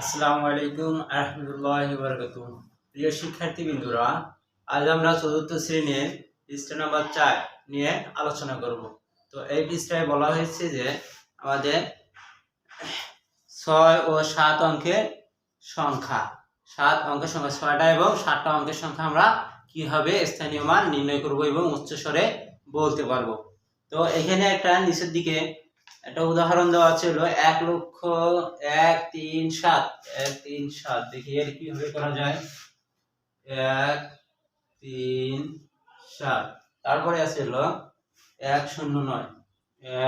আসসালামু আলাইকুম, আহমদুল্লাহ বরকত প্রিয় শিক্ষার্থী বিন্দুরা আজ আমরা চতুর্থ শ্রেণির পৃষ্ঠা নাম্বার চার নিয়ে আলোচনা করব। তো এই পৃষ্ঠায় বলা হয়েছে যে, আমাদের ছয় ও সাত অঙ্কের সংখ্যা। সাত অঙ্কের সংখ্যা ছয়টা এবং সাতটা অঙ্কের সংখ্যা আমরা কীভাবে স্থানীয় মান নির্ণয় করব এবং উচ্চস্বরে বলতে পারব। তো এখানে একটা নিচের দিকে একটা উদাহরণ দেওয়া ছিল, এক লক্ষ এক তিন সাত। এক তিন সাত, দেখি এর কীভাবে করা যায়? এক তিন সাত। তারপরে আছে হলো এক শূন্য নয়।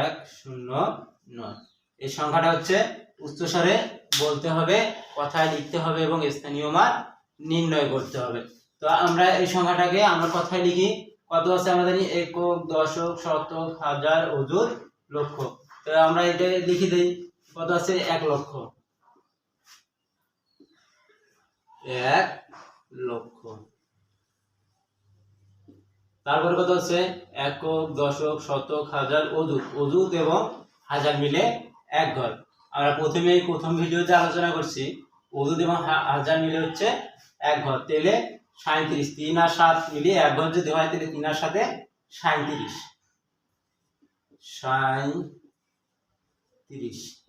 এক শূন্য নয়। এই সংখ্যাটা হচ্ছে উচ্চস্বরে বলতে হবে, কথায় লিখতে হবে এবং স্থানীয় মান নির্ণয় করতে হবে। তো আমরা এই সংখ্যাটাকে আমরা কথায় লিখি। কত আছে আমাদের একক, দশক, শতক, হাজার, অজুর লক্ষ আমরা এটা লিখে দিই, কত আছে? এক লক্ষ। এক লক্ষ। তারপরে কত আছে? একক, দশক, শতক, হাজার এবং হাজার মিলে এক ঘর। আমরা প্রথমে প্রথম ভিডিওতে আলোচনা করছি, অযুত এবং হাজার মিলে হচ্ছে এক ঘর। তেলে সাঁত্রিশ তিন আর সাত মিলিয়ে এক ঘর যদি হয়, তাহলে তিন আর সাথে সাঁত্রিশ সাঁই তিরিশ।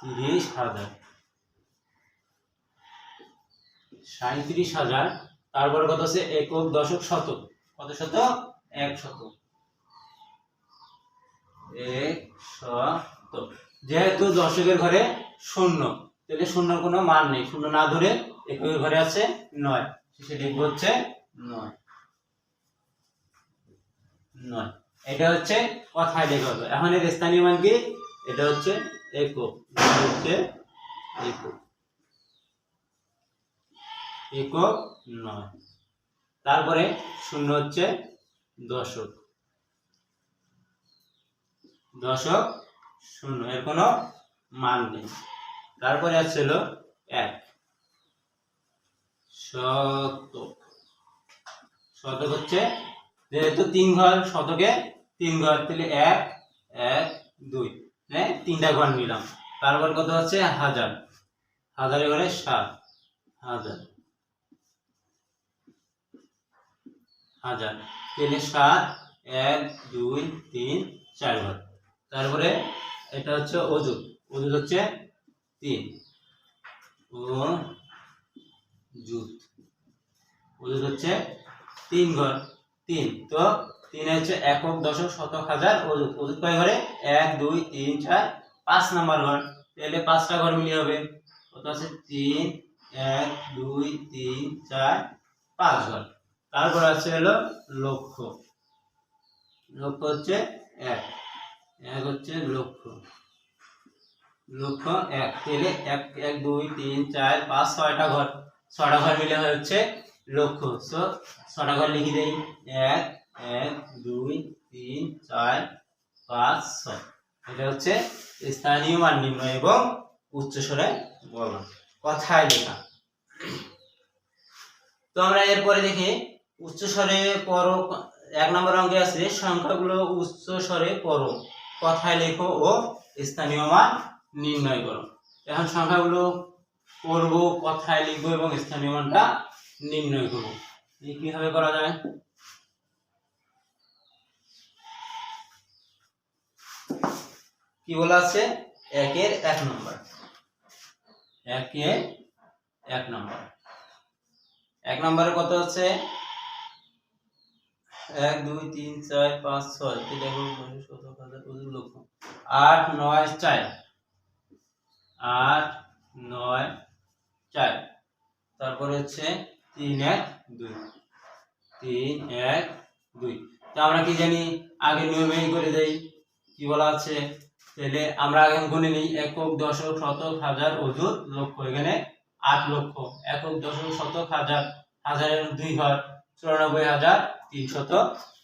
তিরিশ হাজার। সাঁত্রিশ হাজার, তারপর কত আছে? একক দশক শতক। কত শতক? এক শতক। এক শতক। যেহেতু দশকের ঘরে শূন্য, তাহলে শূন্যর কোনো মান নেই। শূন্য না ধরে এককের ঘরে আছে নয়। সে লিখব হচ্ছে নয়। নয়। এটা হচ্ছে কথায় লেখা হবে এখন এর স্থানীয় মান কি? এটা হচ্ছে একক। হচ্ছে একক। একক নয়। তারপরে শূন্য হচ্ছে দশক। দশক শূন্য, এর কোনো মান নেই। তারপরে আছে হলো এক। শতক। শতক হচ্ছে যেহেতু তিন ঘর শতকে তিন ঘর তাহলে এক এক, দুই। হ্যাঁ? তিনটা ঘর নিলাম। তারপর কত হচ্ছে? হাজার। হাজারের ঘরে সাত। হাজার। হাজার। তাহলে সাত, এক, দুই, তিন, চার ঘর। তারপরে এটা হচ্ছে অজুত অজুত হচ্ছে তিন। ও জুত অজুত হচ্ছে তিন ঘর। তিন। তো তিন হচ্ছে একক দশক শতক হাজার অযুত অযুত কয় ঘরে? এক, দুই, তিন, চার, পাঁচ নাম্বার ঘর। তাহলে পাঁচটা ঘর মিলিয়ে হবে। কত আছে? তিন, এক, দুই, তিন, চার, পাঁচ ঘর। তারপর আছে হলো লক্ষ লক্ষ হচ্ছে এক। এক হচ্ছে লক্ষ লক্ষ এক। তাহলে এক এক, দুই, তিন, চার, পাঁচ, ছয়টা ঘর। ছয়টা ঘর মিলে হচ্ছে লক্ষ সো ছটা ঘর লিখে দেই, এক এক, দুই, তিন, চার, পাঁচ, ছয়। এটা হচ্ছে স্থানীয় মান নির্ণয় এবং উচ্চস্বরে বলা কথায় লেখা। তো আমরা এরপরে দেখি, উচ্চস্বরে পর এক নম্বর অঙ্কে আছে, সংখ্যাগুলো উচ্চস্বরে পর কথায় লেখো ও স্থানীয় মান নির্ণয় করো। এখন সংখ্যাগুলো পড়ব, কথায় লিখব এবং স্থানীয় মানটা নির্ণয় করব এই কীভাবে করা যায় কি বলা আছে একের এক নম্বর একের এক নম্বর এক নম্বরে কত আছে এক দুই তিন চার পাঁচ ছয় বারো সতেরো হাজার লক্ষ আট নয় চার আট নয় চার তারপরে হচ্ছে তিন এক দুই, তিন এক দুই। তো আমরা কি জানি? আগে নিয়মেই করে দেই। কি বলা আছে? তাহলে আমরা এখন গুনে নিই। একক দশক শতক হাজার অযুত লক্ষ, এখানে আট লক্ষ। একক দশক শতক হাজার, হাজারের দুই ঘর চুরানব্বই হাজার তিনশত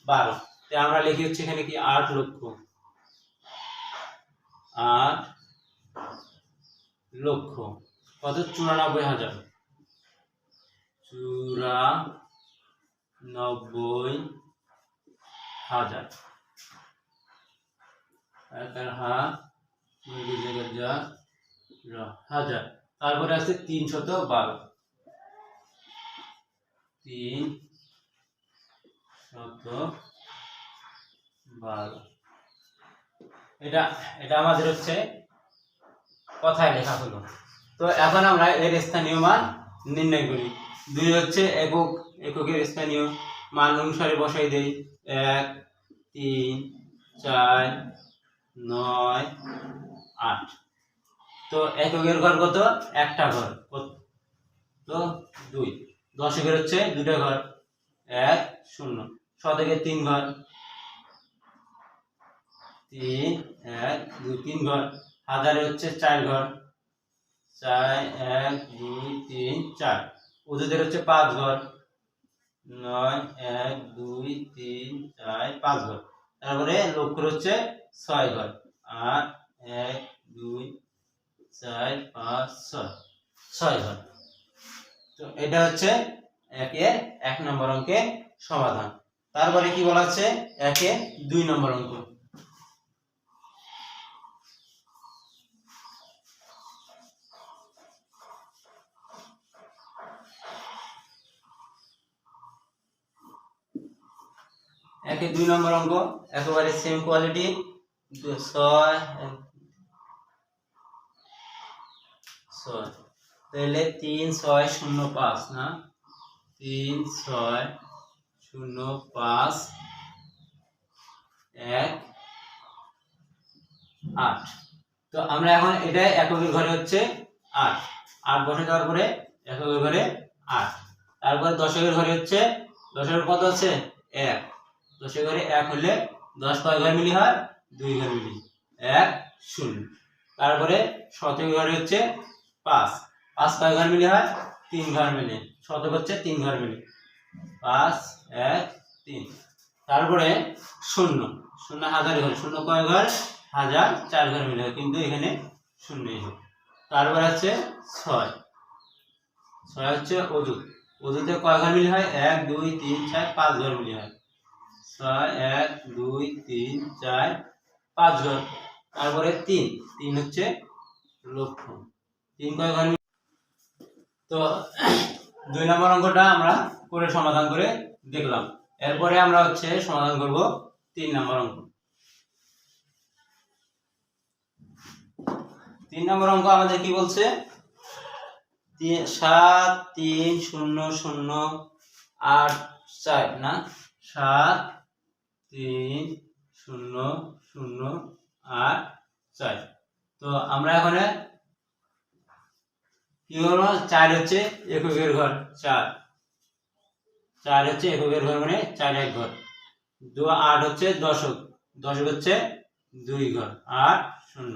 বারো। তাই আমরা লিখি হচ্ছে এখানে কি আট লক্ষ। আট লক্ষ। কত? চুরানব্বই হাজার। চুরানব্বই হাজার। একের হা হাজার। তারপরে আছে তিন শত বারো। তিন শত বারো। এটা এটা আমাদের হচ্ছে কথায় লেখা হলো। তো এখন আমরা এর স্থানীয় মান নির্ণয় করি। দুই হচ্ছে একক, এককের স্থানীয় মান অনুসারে বসাই দেই। এক, তিন, চার, নয়, আট। তো এককের ঘর কত? একটা ঘর। তো দুই। দশকের হচ্ছে দুটা ঘর। এক, শূন্য। শতকের তিন ঘর। তিন, এক, দুই, তিন ঘর। হাজারে হচ্ছে চার ঘর। চার, এক, দুই, তিন, চার। উজুদের হচ্ছে পাঁচ ঘর। নয়, এক, দুই, তিন, চার, পাঁচ ঘর। তারপরে লক্ষ্যর হচ্ছে ছয় ঘর। আট, এক, দুই, চার, পাঁচ, ছয়। ছয় ঘর। তো এটা হচ্ছে একে এক নম্বর অঙ্কের সমাধান। তারপরে কি বলা আছে? একে দুই নম্বর অঙ্ক। একে দুই নম্বর অঙ্ক, একেবারে সেম কোয়ালিটি ছয় ছয়। তাহলে তিন, ছয়, শূন্য, পাঁচ, না? তিন, ছয়, শূন্য, পাঁচ, এক, আট। তো আমরা এখন এটা এককের ঘরে হচ্ছে আট। আট বসে দেওয়ার পরে এককের ঘরে আট। তারপরে দশকের ঘরে হচ্ছে, দশকের কত আছে? এক। দশের ঘরে এক হলে দশ কয় ঘর মিলি হয়, দুই ঘর মিলি। এক, শূন্য। তারপরে শতকের ঘরে হচ্ছে পাঁচ। পাঁচ কয় ঘর মিলি হয়, তিন ঘর মিলি। শতক হচ্ছে তিন ঘর মিলি। পাঁচ, এক, তিন। তারপরে শূন্য। শূন্য হাজার ঘর শূন্য কয় ঘর? হাজার চার ঘর মিলে হয়। কিন্তু এখানে শূন্যই হয়। তারপরে হচ্ছে ছয়। ছয় হচ্ছে অজুত অজুতে কয় ঘর মিলি হয়? এক, দুই, তিন, চার, পাঁচ ঘর মিলি হয়। ছয়, এক, দুই, তিন, চার, পাঁচ তারপরে তিন। তিন হচ্ছে লক্ষ তিন কয় ঘর? তো দুই নম্বর অঙ্কটা আমরা করে সমাধান করে দেখলাম। এরপরে আমরা হচ্ছে সমাধান করব তিন নম্বর অঙ্ক। তিন নম্বর অঙ্ক আমাদের কি বলছে? সাত, তিন, শূন্য শূন্য, আট, চার, না? সাত তিন, শূন্য শূন্য, আট চার তো আমরা এখন কি হলো চার হচ্ছে এককের ঘর, চার। চার হচ্ছে এককের ঘর মানে চার এক ঘর। দু, আট হচ্ছে দশক। দশক হচ্ছে দুই ঘর, আট, শূন্য।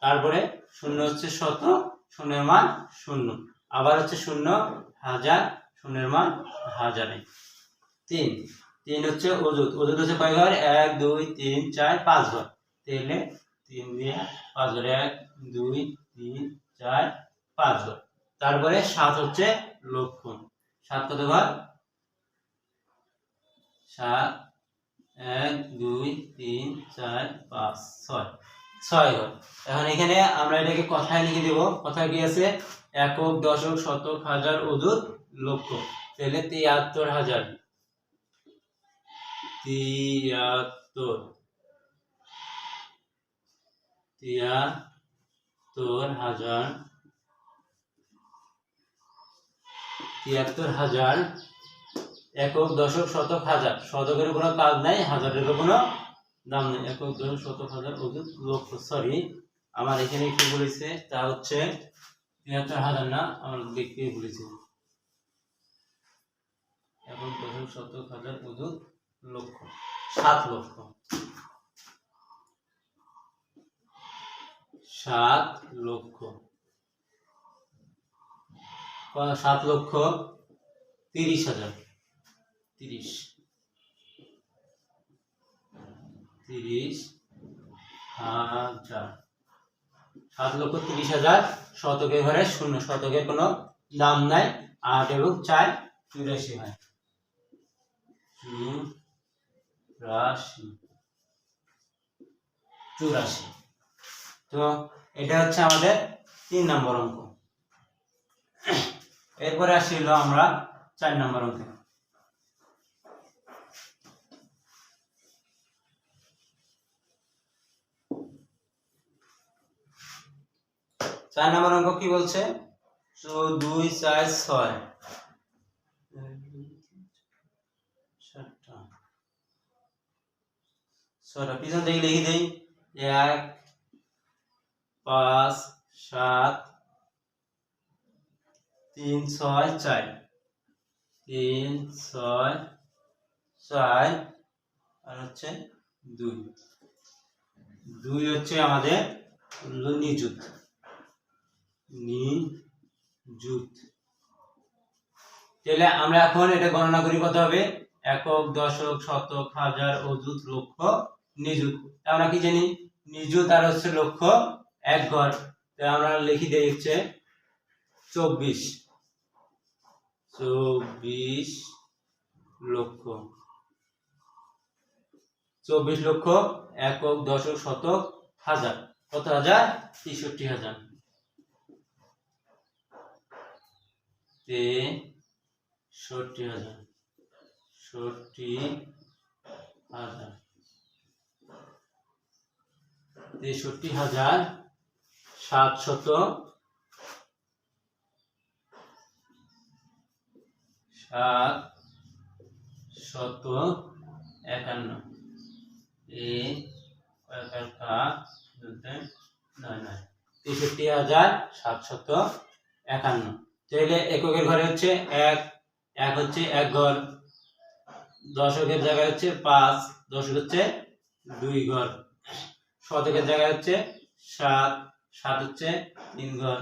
তারপরে শূন্য হচ্ছে শত, শূন্যের মান শূন্য। আবার হচ্ছে শূন্য, হাজার, শূন্যের মান হাজারে। তিন তিন হচ্ছে অজুত অজুত হচ্ছে কয় ঘর? এক, দুই, তিন, চার, পাঁচ ঘর। তাহলে তিন দিয়ে পাঁচ ঘর, এক, দুই, তিন, চার, পাঁচ ঘর। তারপরে সাত হচ্ছে লক্ষণ। সাত কত ঘর? সাত, এক, দুই, তিন, চার, পাঁচ, ছয়। ছয় ঘর। এখন এখানে আমরা এটাকে কথায় লিখে দেব। কথায় কি আছে? একক, দশক, শতক, হাজার অযুত লক্ষ। তাহলে তিয়াত্তর হাজার। তিয়াত্তর। তিয়াত্তর হাজার। তিয়াত্তর হাজার একক দশক শতক হাজার। শতকের কোনো কাজ নাই হাজারেরও কোনো দাম নেই। একক দশক শতক হাজার অযুত লক্ষ সরি আমার এখানে কি বলেছে? তা হচ্ছে তিয়াত্তর হাজার না, আমার দেখতে বলেছে? একক দশক শতক হাজার অযুত লক্ষ, সাত লক্ষ। সাত লক্ষ। সাত লক্ষ, তিরিশ হাজার। তিরিশ। তিরিশ হাজার সাত লক্ষ, তিরিশ হাজার শতকের ঘরে শূন্য। শতকের কোনো দাম নাই, আট এবং চার চুরাশি হয়। চুরাশি চুরাশি। তো এটা হচ্ছে আমাদের তিন নম্বর অঙ্ক। এরপরে আসি আমরা চার নম্বর অঙ্কে। চার নম্বর অঙ্ক কি বলছে? তো দুই চার ছয় সাতটা ছয়টা পিছন থেকে লিখে দেই এক পাঁচ সাত তিন ছয় চার তিন ছয় চার আর হচ্ছে দুই। দুই হচ্ছে আমাদের নিযুত। নিযুত। তাহলে আমরা এখন এটা গণনা করি কত হবে? একক, দশক, শতক, হাজার, অযুত, লক্ষ নিযুত আমরা কি জানি? নিযুত আর হচ্ছে লক্ষ এক ঘর। আমরা লিখি হচ্ছে চব্বিশ। চব্বিশ লক্ষ। চব্বিশ লক্ষ একক দশক শতক হাজার। কত হাজার? তেষট্টি হাজার। তেষট্টি হাজার। ষট্টি হাজার। তেষট্টি হাজার সাতশত সাত শত একান্ন। এ তেষট্টি হাজার সাতশত একান্ন। তাহলে এককের ঘরে হচ্ছে এক এক হচ্ছে এক ঘর। দশকের জায়গায় হচ্ছে পাঁচ, দশক হচ্ছে দুই ঘর। শতকের জায়গায় হচ্ছে সাত সাত হচ্ছে তিন ঘর।